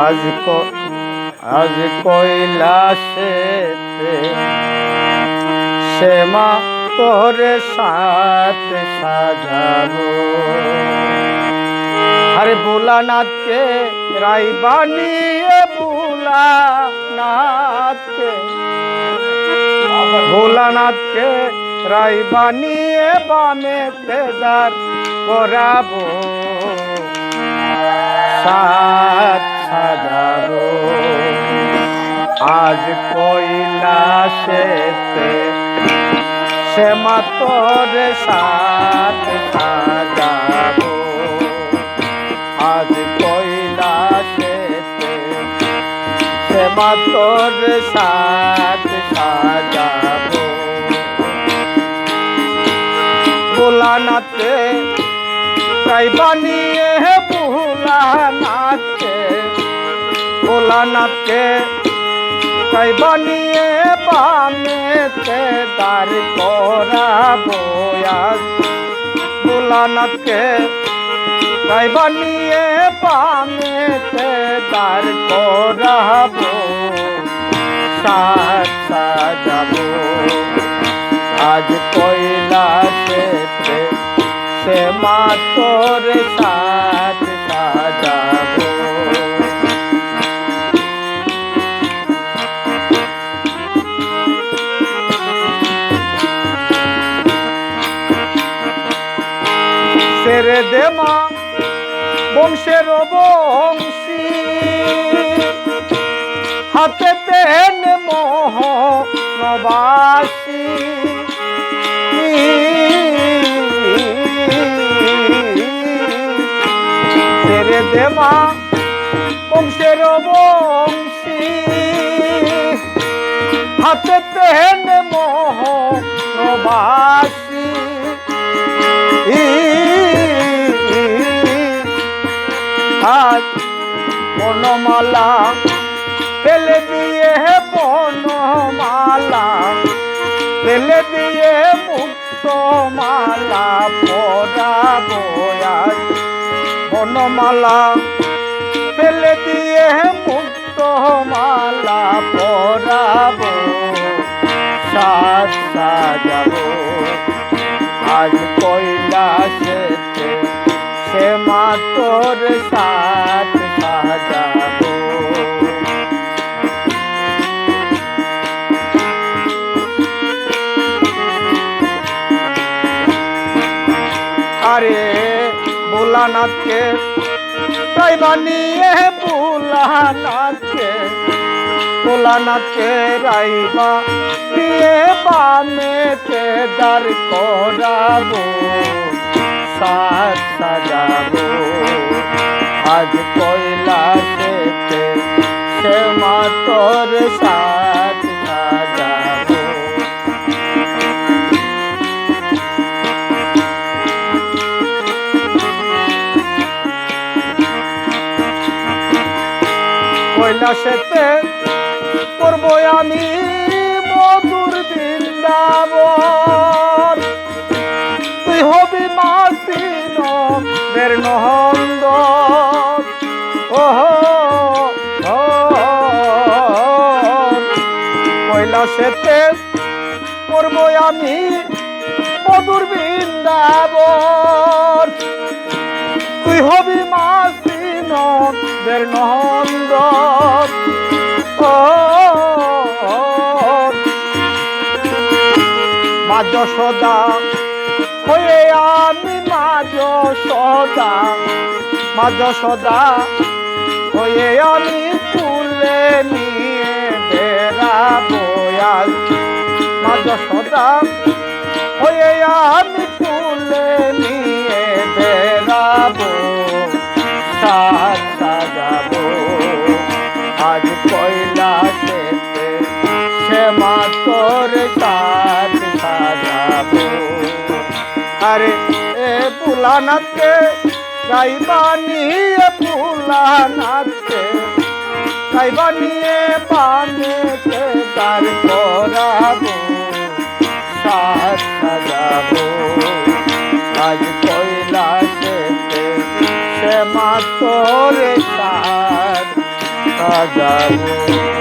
আজ আজ কৈলাসেতে শ্যামা তোরে সাথ সাজাবো। আরে ভোলানাথকে রাই বানিয়ে ভোলানাথকে। ভোলানাথকে রাই বানিয়ে বামে তেদার করাবো। সাত আজ কৈলাসেতে শ্যামা তোর সাত সাজাবো। আজ কৈলাসেতে শ্যামা তোর সাত সাজাবো। ভোলানাথে তাই বানিয়ে, ভোলানাথে ভোলানাথে তাই বানিয়ে বামেতে দার করাবো আজ ভোলানাথকে তাই বানিয়ে পামেতে দার করাবো। সাত সাজাবো। আজ কৈলাসেতে সে মা তোর সাত সেরে দে মা বংশের বংশী। হাতে তেন মোহ নবাসী সেরে দে মা বংশের বংশী। হাতে তেন মোহ নবাসী আজ বনমালা, ফেলে দিয়ে বনমালা, ফেলে দিয়ে মুক্ত মালা পরাবো বনমালা, ফেলে দিয়ে মুক্ত মালা পরাবো সে তোর সাথ সাজাবো। আরে ভোলানাথকে তাই বানিয়ে ভোলানাথকে ভোলানাথকে রাইবা দিয়ে বামেতে দার করাবো। সাজ তোর সাথ সাজাবো কৈলাসেতে করব আমি মধুর বৃন্দাবন। তুই হবি মাসিন বের কৈলাসেতে করব আমি মধুর বৃন্দাবন। তুই হবি মাসিন বের নহন্দ মাজ সদা, হয়ে আমি মাজ সদা। মাজ সদা, হয়ে আমি তুলে নিয়ে সদা হয়ে আমি তুলে নিয়ে বেড়াবো, সাজ সাজাবো। আজ কৈলাসেতে শ্যামা তোর সাজ সাজাবো। আরে এ ভোলানাথকে গাইবা নিয়ে ভোলানাথকে গাইবা নিয়ে বামেতে তার শ্যামা তোর সাজ সাজাবো